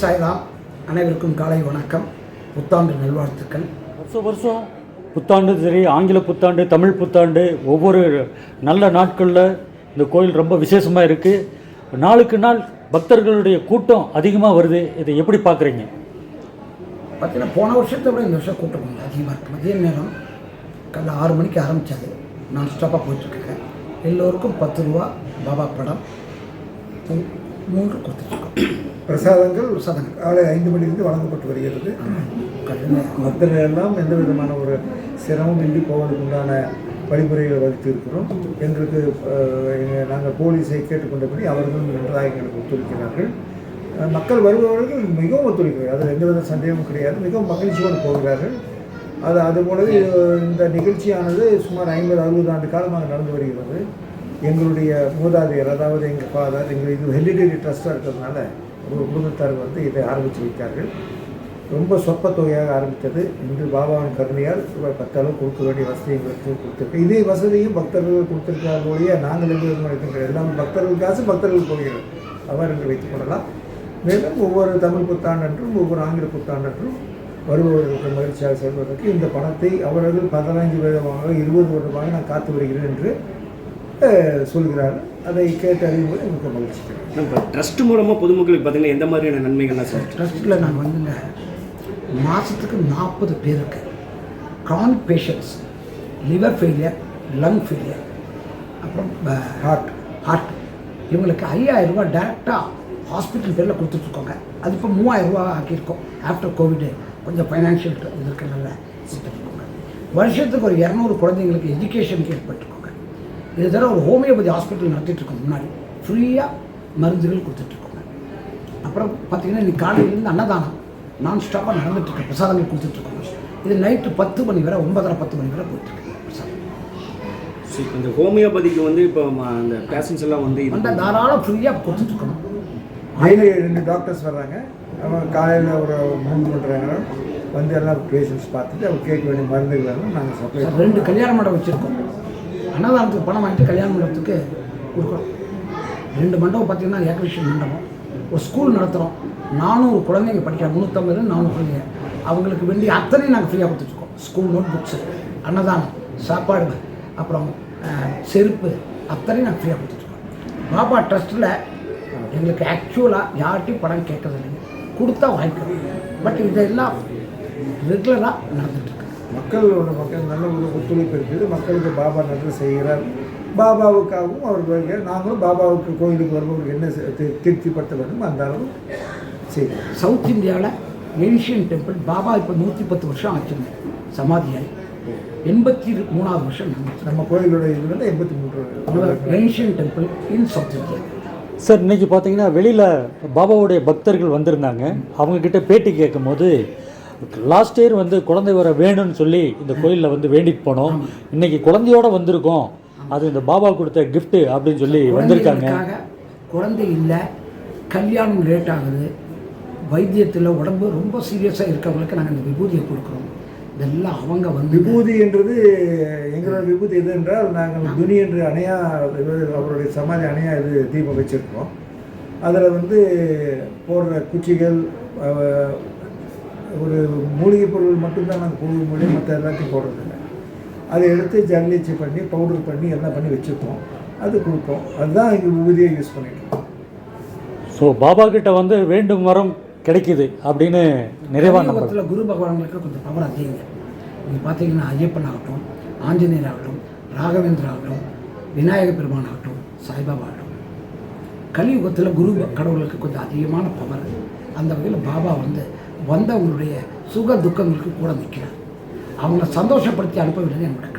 சாய்ராம் அனைவருக்கும் காலை வணக்கம். புத்தாண்டு நல்வாழ்த்துக்கள். வருஷம் வருஷம் புத்தாண்டு சரி ஆங்கில புத்தாண்டு தமிழ் புத்தாண்டு ஒவ்வொரு நல்ல நாட்களில் இந்த கோயில் ரொம்ப விசேஷமாக இருக்குது நாளுக்கு நாள் பக்தர்களுடைய கூட்டம் அதிகமாக வருது. இதை எப்படி பார்க்குறீங்க? பார்த்தீங்கன்னா போன வருஷத்தை விட இந்த வருஷம் கூட்டம் கொஞ்சம் அதிகமாக இருக்குது மதிய நேரம் காலைல ஆறு மணிக்கு ஆரம்பித்தது நான் ஸ்டாப்பாக போயிட்டுருக்கேன் எல்லோருக்கும் பத்து ரூபா பாபா படம். மூன்று கொடுத்துருக்கோம். பிரசாதங்கள் சதங்கள். காலை ஐந்து மணிலிருந்து வழங்கப்பட்டு வருகிறது. கடுமையாக எல்லாம் எந்த விதமான ஒரு சிரமம் இன்றி போவதற்கு உண்டான வழிமுறைகளை வகுத்து இருக்கிறோம் எங்களுக்கு நாங்கள் போலீஸை கேட்டுக்கொண்டபடி அவர்களும் நன்றாக எங்களுக்கு ஒத்துழைக்கிறார்கள் மக்கள் வருபவர்கள் மிகவும் ஒத்துழைக்கிறார்கள். அதில் எந்தவித சந்தேகமும் கிடையாது. மிகவும் மகிழ்ச்சியோடு போகிறார்கள். அது அதுபோலவே இந்த நிகழ்ச்சியானது சுமார் ஐம்பது அறுபது ஆண்டு காலமாக நடந்து வருகிறது. எங்களுடைய மூதாதையர் அதாவது எங்கள் ஃபாதர் எங்கள் இது ஹெரிடரி ட்ரஸ்ட்டாக இருக்கிறதுனால ஒரு குடும்பத்தார் வந்து இதை ஆரம்பித்து வைத்தார்கள். ரொம்ப சொற்ப தொகையாக ஆரம்பித்தது. இன்று பாபாவின் கருணையால் ரூபாய் கொடுக்க வேண்டிய வசதி எங்களுக்கு கொடுத்துருக்கு. இதே வசதியும் பக்தர்கள் கொடுத்திருக்கார்களுடைய நாங்கள் எந்த விதமாக இருக்கின்ற எல்லாமே பக்தர்கள் காசு பக்தர்கள் போகிறது அவர் என்று வைத்துக் கொள்ளலாம். மேலும் ஒவ்வொரு தமிழ் புத்தாண்டன்றும் ஒவ்வொரு ஆங்கில புத்தாண்டன்றும் வருபவர்களுக்கு மகிழ்ச்சியாக செல்வதற்கு இந்த பணத்தை அவர்கள் பதினைஞ்சு விதமாக இருபது வருடமாக நான் காத்து வருகிறேன் என்று அஹ், சொல்கிறார்கள் அதை கேட்டு அறியும்போது எனக்கு மகிழ்ச்சி. நம்ம ட்ரஸ்ட் மூலமாக பொதுமக்களுக்கு பார்த்தீங்கன்னா எந்த மாதிரியான நன்மைகள்லாம் சார்? ட்ரஸ்ட்டில் நாங்கள் வந்துங்க மாதத்துக்கு நாற்பது பேருக்கு chronic patients liver failure lung failure அப்புறம் ஹார்ட் ஹார்ட் இவங்களுக்கு ஐயாயிரம் ரூபாய் டேரெக்டாக ஹாஸ்பிட்டல் பேரில் கொடுத்துட்ருக்கோங்க. அது இப்போ மூவாயிரம் ரூபா ஆக்கியிருக்கோம். ஆஃப்டர் கோவிடு கொஞ்சம் ஃபைனான்ஷியல் இது இருக்கிறனால கொடுத்துட்ருக்கோங்க வருஷத்துக்கு ஒரு இரநூறு குழந்தைங்களுக்கு எஜுகேஷனுக்கு ஏற்பட்டுருக்கோங்க இது தவிர ஒரு ஹோமியோபதி ஹாஸ்பிட்டல் நடத்திட்டு இருக்கோம் முன்னாடி. ஃப்ரீயாக மருந்துகள் கொடுத்துட்ருக்கோங்க அப்புறம் பார்த்தீங்கன்னா இன்னைக்கு காலையிலேருந்து அன்னதானம் நான் ஸ்டாப்பாக நடந்துட்டுருக்கு. பிரசாதங்கள் கொடுத்துட்ருக்கோங்க இது நைட்டு பத்து மணி வரை ஒன்பதரை பத்து மணி வரை போயிட்டுருக்கு பிரசாதம். ஸோ இந்த ஹோமியோபதிக்கு வந்து இப்போ அந்த பேஷண்ட்ஸ் எல்லாம் வந்து வந்தால் தாராளம் ஃப்ரீயாக கொடுத்துட்ருக்கணும் டெய்லி ரெண்டு டாக்டர்ஸ் வர்றாங்க. அவங்க காலையில் ஒரு மூணு பண்ணுறாங்க வந்து எல்லாம் பேஷண்ட்ஸ் பார்த்துட்டு அவங்க கேட்க வேண்டிய மருந்துகள் எல்லாம் நாங்கள் சப்ளை ரெண்டு கல்யாண மண்டபம் வச்சுருக்கோம். அன்னதானத்துக்கு பணம் வாங்கிட்டு கல்யாண மண்டபத்துக்கு கொடுக்குறோம். ரெண்டு மண்டபம் பார்த்தீங்கன்னா ஏகவிஷன் மண்டபம். ஒரு ஸ்கூல் நடத்துகிறோம் நானூறு குழந்தைங்க படிக்கிற முந்நூற்றம்பது நானூறு குழந்தைங்க. அவங்களுக்கு வேண்டிய அத்தனையும் நாங்கள் ஃப்ரீயாக கொடுத்துட்ருக்கோம். ஸ்கூல் நோட் புக்ஸு அன்னதானம் சாப்பாடு அப்புறம் செருப்பு அத்தனையும் நாங்கள் ஃப்ரீயாக கொடுத்துட்ருக்கோம். பாபா ட்ரஸ்ட்டில் எங்களுக்கு ஆக்சுவலாக யார்கிட்டையும் பணம் கேட்கறது இல்லைங்க கொடுத்தா வாங்கிக்கிறோம். பட் இதெல்லாம் ரெகுலராக நடந்துட்டு மக்களோட மக்கள் நல்ல ஒரு ஒத்துழைப்பு இருக்குது. மக்களுக்கு பாபா நல்லது செய்கிறார். பாபாவுக்காகவும் அவர் வருகிறார். நாங்களும் பாபாவுக்கு கோயிலுக்கு வருபவர்களுக்கு என்ன திருப்திப்படுத்த வேண்டும்? அந்த அளவு செய்கிறோம் சவுத் இந்தியாவில் ஏன்ஷியன் டெம்பிள் பாபா இப்போ நூற்றி பத்து வருஷம் ஆச்சுங்க. சமாதியாய். எண்பத்தி மூணாவது வருஷம் நம்ம கோயிலோட இது வந்து எண்பத்தி மூன்று ancient temple in south India sir இன்னைக்கு பார்த்தீங்கன்னா வெளியில் பாபாவுடைய பக்தர்கள் வந்திருந்தாங்க. அவங்கக்கிட்ட பேட்டி கேட்கும்போது லாஸ்ட் இயர் வந்து குழந்தை வர வேணும்னு சொல்லி இந்த கோயிலில் வந்து வேண்டிட்டு போனோம். இன்னைக்கு குழந்தையோட வந்திருக்கோம். அது இந்த பாபா கொடுத்த gift அப்படின்னு சொல்லி வந்திருக்காங்க. குழந்தை இல்லை கல்யாணம் லேட் ஆகுது. வைத்தியத்தில் உடம்பு ரொம்ப சீரியஸாக இருக்கவங்களுக்கு நாங்கள் இந்த விபூதியை கொடுக்குறோம். இதெல்லாம் அவங்க வந்து விபூதி என்றது எங்களோட விபூதி எது என்றால் நாங்கள் துனி என்று அணையா அவருடைய சமாதி அணையா இது தீபம் வச்சுருக்கோம் அதில் வந்து போடுற குச்சிகள் ஒரு மூலிகை பொருள் மட்டும்தான் நாங்கள் குழு மொழி மற்ற எல்லாத்தையும் போடுறதில்ல அதை எடுத்து ஜல்லிச்சு பண்ணி பவுடர் பண்ணி எல்லாம் பண்ணி வச்சுருக்கோம் அது கொடுப்போம். அதுதான் எங்கள் விபூதியை யூஸ் பண்ணிட்டு இருக்கோம். ஸோ பாபா கிட்ட வந்து வேண்டும் வரம் கிடைக்குது அப்படின்னு நிறைவாக நம்புறோம் கலியுகத்தில் குரு பகவான்களுக்கு கொஞ்சம் பவர் அதிகங்க நீங்கள் பார்த்தீங்கன்னா ஐயப்பன் ஆகட்டும் ஆஞ்சநேயர் ஆகட்டும் ராகவேந்திரா ஆகட்டும் விநாயக பெருமான் ஆகட்டும் சாய்பாபா ஆகட்டும். கலியுகத்தில் குரு கடவுளுக்கு கொஞ்சம் அதிகமான பவர் அந்த வகையில் பாபா வந்து வந்தவங்களுடைய சுக துக்கங்களுக்கு கூட நிற்கிறார். அவங்கள சந்தோஷப்படுத்தி அனுப்ப வேண்டியது என்னோட